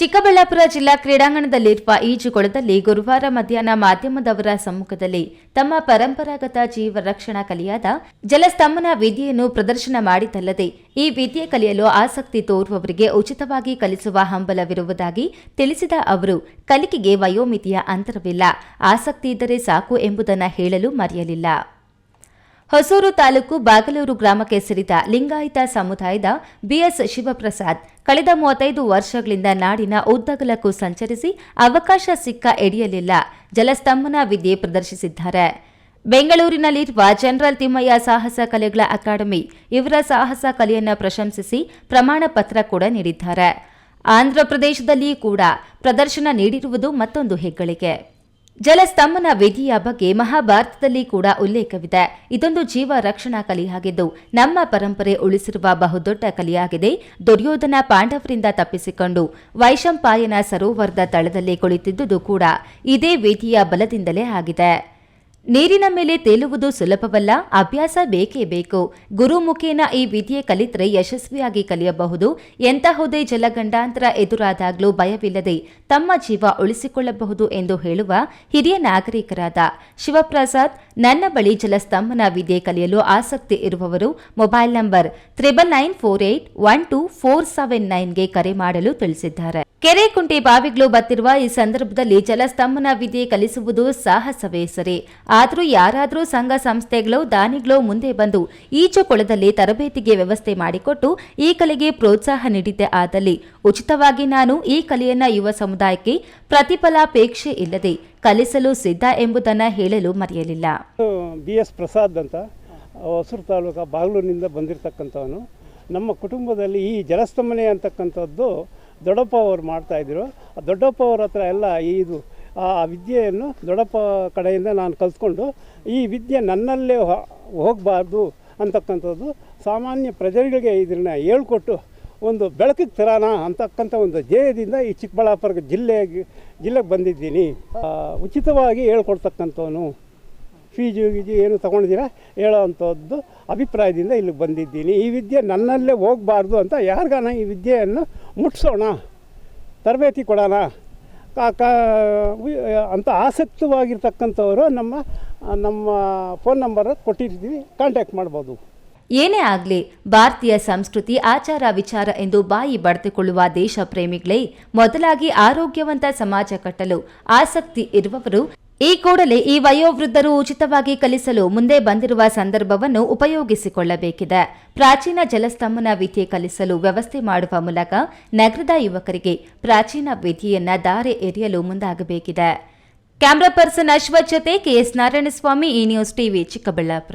ಚಿಕ್ಕಬಳ್ಳಾಪುರ ಜಿಲ್ಲಾ ಕ್ರೀಡಾಂಗಣದಲ್ಲಿರುವ ಈಜುಕೊಳದಲ್ಲಿ ಗುರುವಾರ ಮಧ್ಯಾಹ್ನ ಮಾಧ್ಯಮದವರ ಸಮ್ಮುಖದಲ್ಲಿ ತಮ್ಮ ಪರಂಪರಾಗತ ಜೀವ ರಕ್ಷಣಾ ಕಲೆಯಾದ ಜಲಸ್ತಂಭನ ವಿದ್ಯೆಯನ್ನು ಪ್ರದರ್ಶನ ಮಾಡಿದ್ದಲ್ಲದೆ ಈ ವಿದ್ಯೆ ಕಲಿಯಲು ಆಸಕ್ತಿ ತೋರುವವರಿಗೆ ಉಚಿತವಾಗಿ ಕಲಿಸುವ ಹಂಬಲವಿರುವುದಾಗಿ ತಿಳಿಸಿದ ಅವರು, ಕಲಿಕೆಗೆ ವಯೋಮಿತಿಯ ಅಂತರವಿಲ್ಲ. ಆಸಕ್ತಿ ಇದ್ದರೆ ಸಾಕು ಎಂಬುದನ್ನು ಹೇಳಲು ಮರೆಯಲಿಲ್ಲ. ಹೊಸೂರು ತಾಲೂಕು ಬಾಗಲೂರು ಗ್ರಾಮಕ್ಕೆ ಸೇರಿದ ಲಿಂಗಾಯತ ಸಮುದಾಯದ ಬಿಎಸ್ ಶಿವಪ್ರಸಾದ್ ಕಳೆದ ಮೂವತ್ತೈದು ವರ್ಷಗಳಿಂದ ನಾಡಿನ ಉದ್ದಗಲಕ್ಕೂ ಸಂಚರಿಸಿ ಅವಕಾಶ ಸಿಕ್ಕ ಎಡೆಯಲಿಲ್ಲ. ಜಲಸ್ತಂಭನ ವಿದ್ಯೆ ಪ್ರದರ್ಶಿಸಿದ್ದಾರೆ. ಬೆಂಗಳೂರಿನಲ್ಲಿರುವ ಜನರಲ್ ತಿಮ್ಮಯ್ಯ ಸಾಹಸ ಕಲೆಗಳ ಅಕಾಡೆಮಿ ಇವರ ಸಾಹಸ ಕಲೆಯನ್ನು ಪ್ರಶಂಸಿಸಿ ಪ್ರಮಾಣ ಪತ್ರ ಕೂಡ ನೀಡಿದ್ದಾರೆ. ಆಂಧ್ರಪ್ರದೇಶದಲ್ಲಿ ಕೂಡ ಪ್ರದರ್ಶನ ನೀಡಿರುವುದು ಮತ್ತೊಂದು ಹೆಗ್ಗಳಿಕೆ. ಜಲಸ್ತಂಭನ ವಿಧಿಯ ಬಗ್ಗೆ ಮಹಾಭಾರತದಲ್ಲಿ ಕೂಡ ಉಲ್ಲೇಖವಿದೆ. ಇದೊಂದು ಜೀವ ರಕ್ಷಣಾ ಕಲೆಯಾಗಿದ್ದು ನಮ್ಮ ಪರಂಪರೆ ಉಳಿಸಿರುವ ಬಹುದೊಡ್ಡ ಕಲೆಯಾಗಿದೆ ದುರ್ಯೋಧನ ಪಾಂಡವರಿಂದ ತಪ್ಪಿಸಿಕೊಂಡು ವೈಶಂಪಾಯನ ಸರೋವರದ ತಳದಲ್ಲಿ ಕುಳಿತಿದ್ದುದು ಕೂಡ ಇದೇ ವಿಧಿಯ ಬಲದಿಂದಲೇ ಆಗಿದೆ. ನೀರಿನ ಮೇಲೆ ತೇಲುವುದು ಸುಲಭವಲ್ಲ, ಅಭ್ಯಾಸ ಬೇಕೇ ಬೇಕು. ಗುರುಮುಖೇನ ಈ ವಿದ್ಯೆ ಕಲಿತರೆ ಯಶಸ್ವಿಯಾಗಿ ಕಲಿಯಬಹುದು. ಎಂತಹುದೇ ಜಲಗಂಡಾಂತರ ಎದುರಾದಾಗಲೂ ಭಯವಿಲ್ಲದೆ ತಮ್ಮ ಜೀವ ಉಳಿಸಿಕೊಳ್ಳಬಹುದು ಎಂದು ಹೇಳುವ ಹಿರಿಯ ನಾಗರಿಕರಾದ ಶಿವಪ್ರಸಾದ್, ನನ್ನ ಬಳಿ ಜಲಸ್ತಂಭನ ವಿದ್ಯೆ ಕಲಿಯಲು ಆಸಕ್ತಿ ಇರುವವರು mobile number triple nine four eight one two four seven ನೈನ್ಗೆ ಕರೆ ಮಾಡಲು ತಿಳಿಸಿದ್ದಾರೆ. ಕೆರೆ ಕುಂಟೆ ಬಾವಿಗಳು ಬತ್ತಿರುವ ಈ ಸಂದರ್ಭದಲ್ಲಿ ಜಲಸ್ತಂಭನ ವಿದ್ಯೆ ಕಲಿಸುವುದು ಸಾಹಸವೇ ಸರಿ. ಆದರೂ ಯಾರಾದರೂ ಸಂಘ ಸಂಸ್ಥೆಗಳು ದಾನಿಗಳು ಮುಂದೆ ಬಂದು ಈಚು ಕೊಳದಲ್ಲಿ ತರಬೇತಿಗೆ ವ್ಯವಸ್ಥೆ ಮಾಡಿಕೊಟ್ಟು ಈ ಕಲೆಗೆ ಪ್ರೋತ್ಸಾಹ ನೀಡಿದ್ದೆ ಆದಲ್ಲಿ. ಉಚಿತವಾಗಿ ನಾನು ಈ ಕಲೆಯನ್ನ ಯುವ ಸಮುದಾಯಕ್ಕೆ ಪ್ರತಿಫಲಾಪೇಕ್ಷೆ ಇಲ್ಲದೆ ಕಲಿಸಲು ಸಿದ್ಧ ಎಂಬುದನ್ನು ಹೇಳಲು ಮರೆಯಲಿಲ್ಲ. ಬಿ ಎಸ್ ಪ್ರಸಾದ್ ಅಂತ, ಹೊಸೂರು ತಾಲೂಕು ಬಾಗ್ಲೂರಿನಿಂದ ಬಂದಿರತಕ್ಕಂಥವನು. ನಮ್ಮ ಕುಟುಂಬದಲ್ಲಿ ಈ ಜಲಸ್ತಂಭನೆ ಅಂತಕ್ಕಂಥದ್ದು ದೊಡ್ಡಪ್ಪ ಅವರು ಮಾಡ್ತಾಯಿದ್ರು ದೊಡ್ಡಪ್ಪ ಅವ್ರ ಹತ್ರ ಎಲ್ಲ ಇದು ಆ ವಿದ್ಯೆಯನ್ನು ದೊಡ್ಡಪ್ಪ ಕಡೆಯಿಂದ ನಾನು ಕಲ್ತ್ಕೊಂಡು ಈ ವಿದ್ಯೆ ನನ್ನಲ್ಲೇ ಹೋಗಬಾರ್ದು ಅಂತಕ್ಕಂಥದ್ದು ಸಾಮಾನ್ಯ ಪ್ರಜೆಗಳಿಗೆ ಇದನ್ನು ಹೇಳ್ಕೊಟ್ಟು ಒಂದು ಬೆಳಕಿಗೆ ತರಾನ ಅಂತಕ್ಕಂಥ ಒಂದು ಧ್ಯೇಯದಿಂದ ಈ ಚಿಕ್ಕಬಳ್ಳಾಪುರ ಜಿಲ್ಲೆಗೆ ಜಿಲ್ಲೆಗೆ ಬಂದಿದ್ದೀನಿ. ಉಚಿತವಾಗಿ ಹೇಳ್ಕೊಡ್ತಕ್ಕಂಥವನು ಫೀಜು ಗೀಜು ಏನು ತೊಗೊಂಡಿದ್ದೀರಾ ಹೇಳೋ ಅಂಥದ್ದು ಅಭಿಪ್ರಾಯದಿಂದ ಇಲ್ಲಿಗೆ ಬಂದಿದ್ದೀನಿ. ಈ ವಿದ್ಯೆ ನನ್ನಲ್ಲೇ ಹೋಗಬಾರ್ದು ಅಂತ ಯಾರಿಗಾನ ಈ ವಿದ್ಯೆಯನ್ನು ಮುಟ್ಸೋಣ, ತರಬೇತಿ ಕೊಡೋಣ. ಅಂತ ಆಸಕ್ತವಾಗಿರ್ತಕ್ಕಂಥವರು ನಮ್ಮ ನಮ್ಮ ಫೋನ್ ನಂಬರ್ ಕೊಟ್ಟಿರ್ತೀವಿ ಕಾಂಟ್ಯಾಕ್ಟ್ ಮಾಡ್ಬೋದು. ಏನೇ ಆಗಲಿ, ಭಾರತೀಯ ಸಂಸ್ಕೃತಿ ಆಚಾರ ವಿಚಾರ ಎಂದು ಬಾಯಿ ಬಡಿದುಕೊಳ್ಳುವ ದೇಶ ಪ್ರೇಮಿಗಳೇ ಮೊದಲಾಗಿ ಆರೋಗ್ಯವಂತ ಸಮಾಜ ಕಟ್ಟಲು ಆಸಕ್ತಿ ಇರುವವರು ಈ ಕೂಡಲೇ ಈ ವಯೋವೃದ್ಧರು ಉಚಿತವಾಗಿ ಕಲಿಸಲು ಮುಂದೆ ಬಂದಿರುವ ಸಂದರ್ಭವನ್ನು ಉಪಯೋಗಿಸಿಕೊಳ್ಳಬೇಕಿದೆ. ಪ್ರಾಚೀನ ಜಲಸ್ತಂಭನ ವಿದ್ಯೆ ಕಲಿಸಲು ವ್ಯವಸ್ಥೆ ಮಾಡುವ ಮೂಲಕ ನಗರದ ಯುವಕರಿಗೆ ಪ್ರಾಚೀನ ವಿಧಿಯನ್ನ ದಾರೆ ಎರಿಯಲು ಮುಂದಾಗಬೇಕಿದೆ. Camera person Ashwath K S Narayanaswamy ಈ ನ್ಯೂಸ್ ಟಿವಿ ಚಿಕ್ಕಬಳ್ಳಾಪುರ.